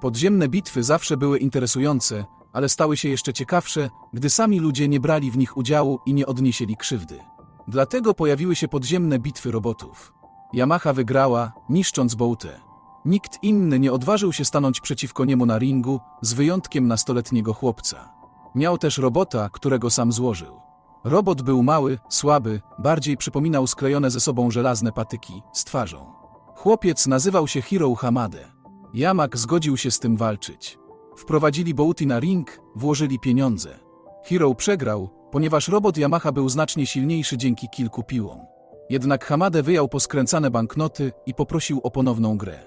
Podziemne bitwy zawsze były interesujące, ale stały się jeszcze ciekawsze, gdy sami ludzie nie brali w nich udziału i nie odnieśli krzywdy. Dlatego pojawiły się podziemne bitwy robotów. Yamaha wygrała, niszcząc Bołtę. Nikt inny nie odważył się stanąć przeciwko niemu na ringu, z wyjątkiem nastoletniego chłopca. Miał też robota, którego sam złożył. Robot był mały, słaby, bardziej przypominał sklejone ze sobą żelazne patyki, z twarzą. Chłopiec nazywał się Hiro Hamade. Jamak zgodził się z tym walczyć. Wprowadzili Bołty na ring, włożyli pieniądze. Hiro przegrał, ponieważ robot Yamaha był znacznie silniejszy dzięki kilku piłom. Jednak Hamade wyjął poskręcane banknoty i poprosił o ponowną grę.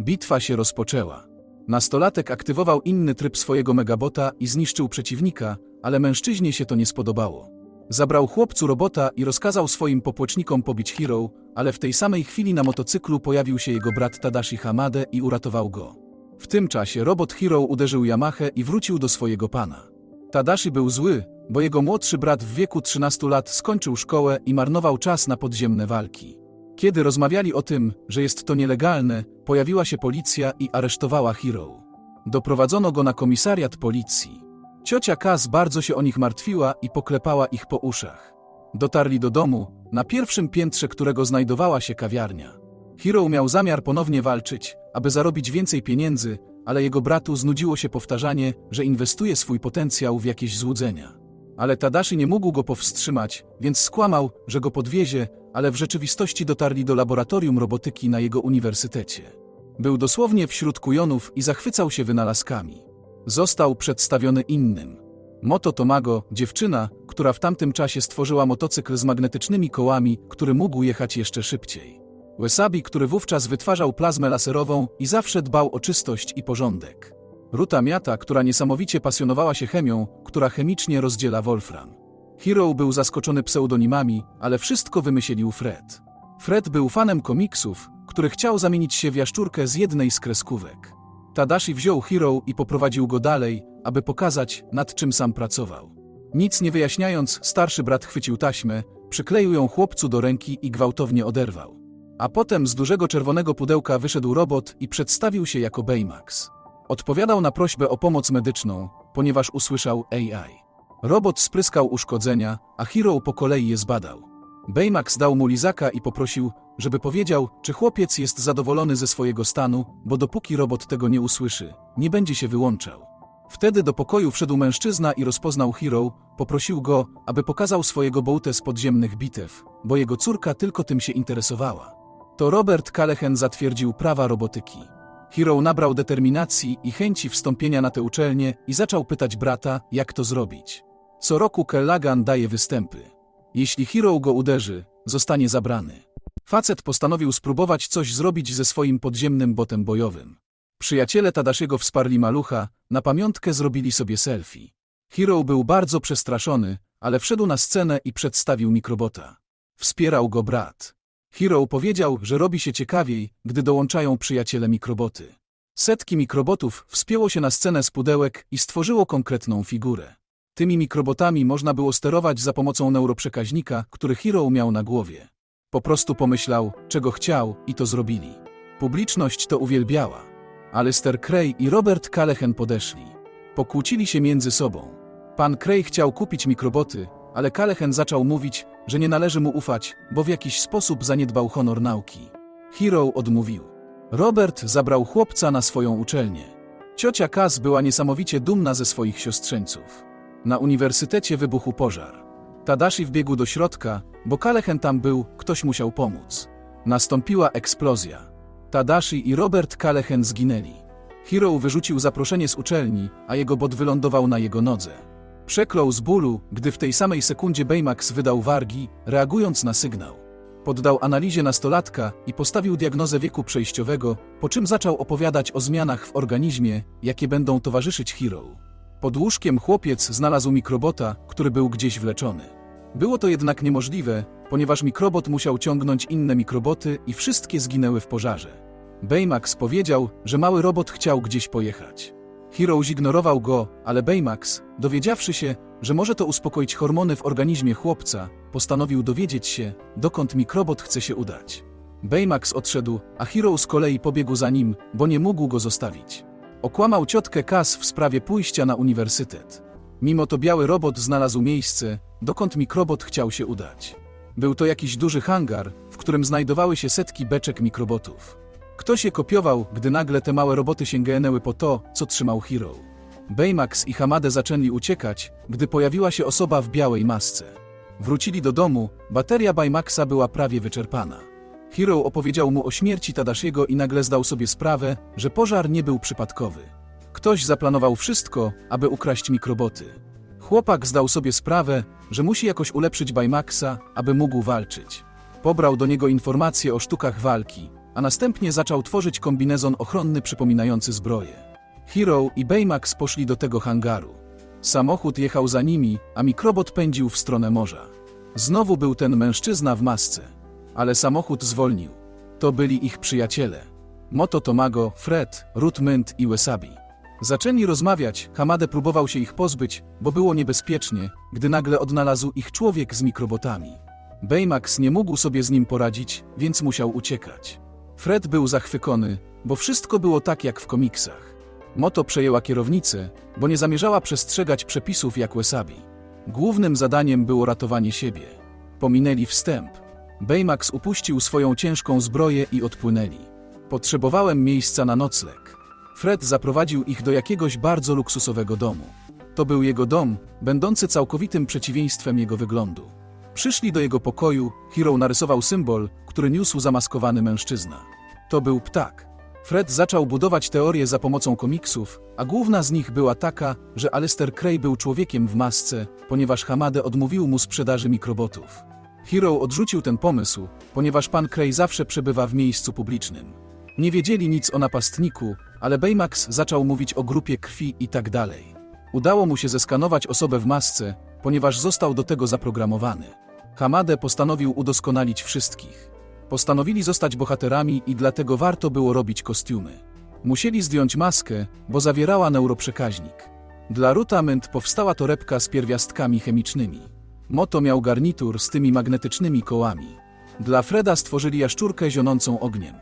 Bitwa się rozpoczęła. Nastolatek aktywował inny tryb swojego megabota i zniszczył przeciwnika, ale mężczyźnie się to nie spodobało. Zabrał chłopcu robota i rozkazał swoim popłocznikom pobić Hiro, ale w tej samej chwili na motocyklu pojawił się jego brat Tadashi Hamade i uratował go. W tym czasie robot Hiro uderzył Yamahę i wrócił do swojego pana. Tadashi był zły, bo jego młodszy brat w wieku 13 lat skończył szkołę i marnował czas na podziemne walki. Kiedy rozmawiali o tym, że jest to nielegalne, pojawiła się policja i aresztowała Hiro. Doprowadzono go na komisariat policji. Ciocia Kaz bardzo się o nich martwiła i poklepała ich po uszach. Dotarli do domu, na pierwszym piętrze którego znajdowała się kawiarnia. Hiro miał zamiar ponownie walczyć, aby zarobić więcej pieniędzy, ale jego bratu znudziło się powtarzanie, że inwestuje swój potencjał w jakieś złudzenia. Ale Tadashi nie mógł go powstrzymać, więc skłamał, że go podwiezie, ale w rzeczywistości dotarli do laboratorium robotyki na jego uniwersytecie. Był dosłownie wśród kujonów i zachwycał się wynalazkami. Został przedstawiony innym. Moto Tomago, dziewczyna, która w tamtym czasie stworzyła motocykl z magnetycznymi kołami, który mógł jechać jeszcze szybciej. Wesabi, który wówczas wytwarzał plazmę laserową i zawsze dbał o czystość i porządek. Ruta Miata, która niesamowicie pasjonowała się chemią, która chemicznie rozdziela Wolfram. Hero był zaskoczony pseudonimami, ale wszystko wymyślił Fred. Fred był fanem komiksów, który chciał zamienić się w jaszczurkę z jednej z kreskówek. Tadashi wziął Hero i poprowadził go dalej, aby pokazać, nad czym sam pracował. Nic nie wyjaśniając, starszy brat chwycił taśmę, przykleił ją chłopcu do ręki i gwałtownie oderwał. A potem z dużego czerwonego pudełka wyszedł robot i przedstawił się jako Baymax. Odpowiadał na prośbę o pomoc medyczną, ponieważ usłyszał AI. Robot spryskał uszkodzenia, a Hero po kolei je zbadał. Baymax dał mu lizaka i poprosił, żeby powiedział, czy chłopiec jest zadowolony ze swojego stanu, bo dopóki robot tego nie usłyszy, nie będzie się wyłączał. Wtedy do pokoju wszedł mężczyzna i rozpoznał Hero, poprosił go, aby pokazał swojego bołtę z podziemnych bitew, bo jego córka tylko tym się interesowała. To Robert Kalehen zatwierdził prawa robotyki. Hero nabrał determinacji i chęci wstąpienia na tę uczelnię i zaczął pytać brata, jak to zrobić. Co roku Kellagan daje występy. Jeśli Hero go uderzy, zostanie zabrany. Facet postanowił spróbować coś zrobić ze swoim podziemnym botem bojowym. Przyjaciele Tadashiego wsparli malucha, na pamiątkę zrobili sobie selfie. Hero był bardzo przestraszony, ale wszedł na scenę i przedstawił mikrobota. Wspierał go brat. Hero powiedział, że robi się ciekawiej, gdy dołączają przyjaciele mikroboty. Setki mikrobotów wspięło się na scenę z pudełek i stworzyło konkretną figurę. Tymi mikrobotami można było sterować za pomocą neuroprzekaźnika, który Hero miał na głowie. Po prostu pomyślał, czego chciał i to zrobili. Publiczność to uwielbiała. Alistair Cray i Robert Calehen podeszli. Pokłócili się między sobą. Pan Cray chciał kupić mikroboty, ale Calehen zaczął mówić, że nie należy mu ufać, bo w jakiś sposób zaniedbał honor nauki. Hero odmówił. Robert zabrał chłopca na swoją uczelnię. Ciocia Kaz była niesamowicie dumna ze swoich siostrzeńców. Na uniwersytecie wybuchł pożar. Tadashi wbiegł do środka, bo Kalehen tam był, ktoś musiał pomóc. Nastąpiła eksplozja. Tadashi i Robert Kalehen zginęli. Hero wyrzucił zaproszenie z uczelni, a jego bot wylądował na jego nodze. Przeklął z bólu, gdy w tej samej sekundzie Baymax wydał wargi, reagując na sygnał. Poddał analizie nastolatka i postawił diagnozę wieku przejściowego, po czym zaczął opowiadać o zmianach w organizmie, jakie będą towarzyszyć Hero. Pod łóżkiem chłopiec znalazł mikrobota, który był gdzieś wleczony. Było to jednak niemożliwe, ponieważ mikrobot musiał ciągnąć inne mikroboty i wszystkie zginęły w pożarze. Baymax powiedział, że mały robot chciał gdzieś pojechać. Hero zignorował go, ale Baymax, dowiedziawszy się, że może to uspokoić hormony w organizmie chłopca, postanowił dowiedzieć się, dokąd mikrobot chce się udać. Baymax odszedł, a Hero z kolei pobiegł za nim, bo nie mógł go zostawić. Okłamał ciotkę Kas w sprawie pójścia na uniwersytet. Mimo to biały robot znalazł miejsce, dokąd mikrobot chciał się udać. Był to jakiś duży hangar, w którym znajdowały się setki beczek mikrobotów. Ktoś je kopiował, gdy nagle te małe roboty sięgnęły po to, co trzymał Hero. Baymax i Hamade zaczęli uciekać, gdy pojawiła się osoba w białej masce. Wrócili do domu, bateria Baymaxa była prawie wyczerpana. Hero opowiedział mu o śmierci Tadashiego i nagle zdał sobie sprawę, że pożar nie był przypadkowy. Ktoś zaplanował wszystko, aby ukraść mikroboty. Chłopak zdał sobie sprawę, że musi jakoś ulepszyć Baymaxa, aby mógł walczyć. Pobrał do niego informacje o sztukach walki, a następnie zaczął tworzyć kombinezon ochronny przypominający zbroję. Hero i Baymax poszli do tego hangaru. Samochód jechał za nimi, a mikrobot pędził w stronę morza. Znowu był ten mężczyzna w masce, ale samochód zwolnił. To byli ich przyjaciele. Moto Tomago, Fred, Rutmund i Wesabi. Zaczęli rozmawiać, Hamade próbował się ich pozbyć, bo było niebezpiecznie, gdy nagle odnalazł ich człowiek z mikrobotami. Baymax nie mógł sobie z nim poradzić, więc musiał uciekać. Fred był zachwycony, bo wszystko było tak jak w komiksach. Moto przejęła kierownicę, bo nie zamierzała przestrzegać przepisów jak Wesabi. Głównym zadaniem było ratowanie siebie. Pominęli wstęp. Baymax upuścił swoją ciężką zbroję i odpłynęli. Potrzebowałem miejsca na nocleg. Fred zaprowadził ich do jakiegoś bardzo luksusowego domu. To był jego dom, będący całkowitym przeciwieństwem jego wyglądu. Przyszli do jego pokoju, Hero narysował symbol, który niósł zamaskowany mężczyzna. To był ptak. Fred zaczął budować teorię za pomocą komiksów, a główna z nich była taka, że Alistair Cray był człowiekiem w masce, ponieważ Hamade odmówił mu sprzedaży mikrobotów. Hero odrzucił ten pomysł, ponieważ pan Cray zawsze przebywa w miejscu publicznym. Nie wiedzieli nic o napastniku, ale Baymax zaczął mówić o grupie krwi i tak dalej. Udało mu się zeskanować osobę w masce, ponieważ został do tego zaprogramowany. Hamade postanowił udoskonalić wszystkich. Postanowili zostać bohaterami i dlatego warto było robić kostiumy. Musieli zdjąć maskę, bo zawierała neuroprzekaźnik. Dla Rutamynt powstała torebka z pierwiastkami chemicznymi. Moto miał garnitur z tymi magnetycznymi kołami. Dla Freda stworzyli jaszczurkę zionącą ogniem.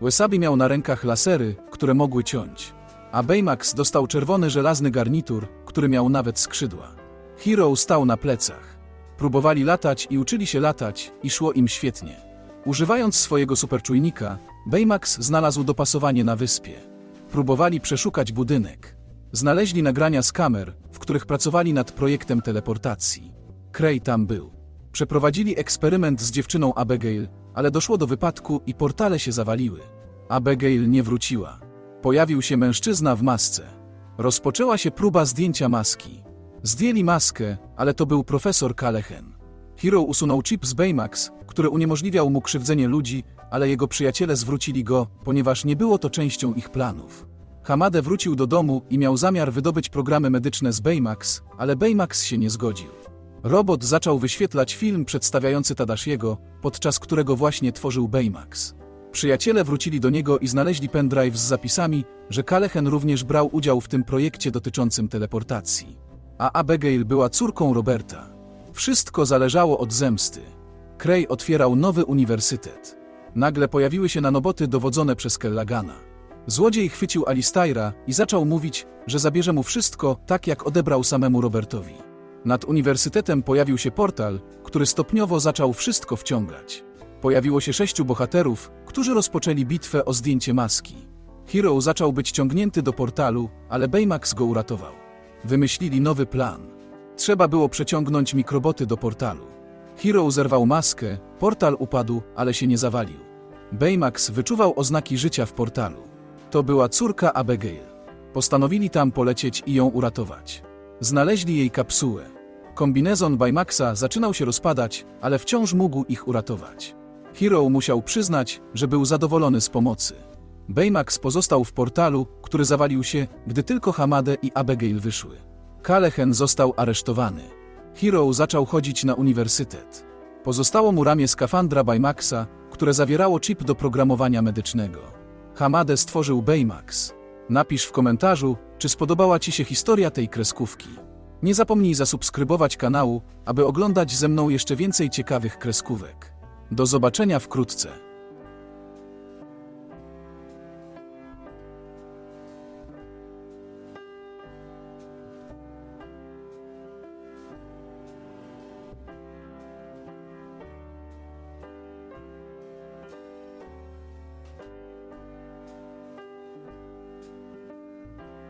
Wesabi miał na rękach lasery, które mogły ciąć. A Baymax dostał czerwony żelazny garnitur, który miał nawet skrzydła. Hero stał na plecach. Próbowali latać i uczyli się latać i szło im świetnie. Używając swojego superczujnika, Baymax znalazł dopasowanie na wyspie. Próbowali przeszukać budynek. Znaleźli nagrania z kamer, w których pracowali nad projektem teleportacji. Cray tam był. Przeprowadzili eksperyment z dziewczyną Abigail, ale doszło do wypadku i portale się zawaliły. Abigail nie wróciła. Pojawił się mężczyzna w masce. Rozpoczęła się próba zdjęcia maski. Zdjęli maskę, ale to był profesor Kalehen. Hero usunął chip z Baymax, który uniemożliwiał mu krzywdzenie ludzi, ale jego przyjaciele zwrócili go, ponieważ nie było to częścią ich planów. Hamade wrócił do domu i miał zamiar wydobyć programy medyczne z Baymax, ale Baymax się nie zgodził. Robot zaczął wyświetlać film przedstawiający Tadashiego, podczas którego właśnie tworzył Baymax. Przyjaciele wrócili do niego i znaleźli pendrive z zapisami, że Kalehen również brał udział w tym projekcie dotyczącym teleportacji. A Abigail była córką Roberta. Wszystko zależało od zemsty. Cray otwierał nowy uniwersytet. Nagle pojawiły się nanoboty dowodzone przez Kellagana. Złodziej chwycił Alistaira i zaczął mówić, że zabierze mu wszystko, tak jak odebrał samemu Robertowi. Nad uniwersytetem pojawił się portal, który stopniowo zaczął wszystko wciągać. Pojawiło się sześciu bohaterów, którzy rozpoczęli bitwę o zdjęcie maski. Hero zaczął być ciągnięty do portalu, ale Baymax go uratował. Wymyślili nowy plan. Trzeba było przeciągnąć mikroboty do portalu. Hero zerwał maskę, portal upadł, ale się nie zawalił. Baymax wyczuwał oznaki życia w portalu. To była córka Abigail. Postanowili tam polecieć i ją uratować. Znaleźli jej kapsułę. Kombinezon Baymaxa zaczynał się rozpadać, ale wciąż mógł ich uratować. Hero musiał przyznać, że był zadowolony z pomocy. Baymax pozostał w portalu, który zawalił się, gdy tylko Hamade i Abigail wyszły. Kalehen został aresztowany. Hero zaczął chodzić na uniwersytet. Pozostało mu ramię skafandra Baymaxa, które zawierało chip do programowania medycznego. Hamade stworzył Baymax. Napisz w komentarzu, czy spodobała Ci się historia tej kreskówki. Nie zapomnij zasubskrybować kanału, aby oglądać ze mną jeszcze więcej ciekawych kreskówek. Do zobaczenia wkrótce.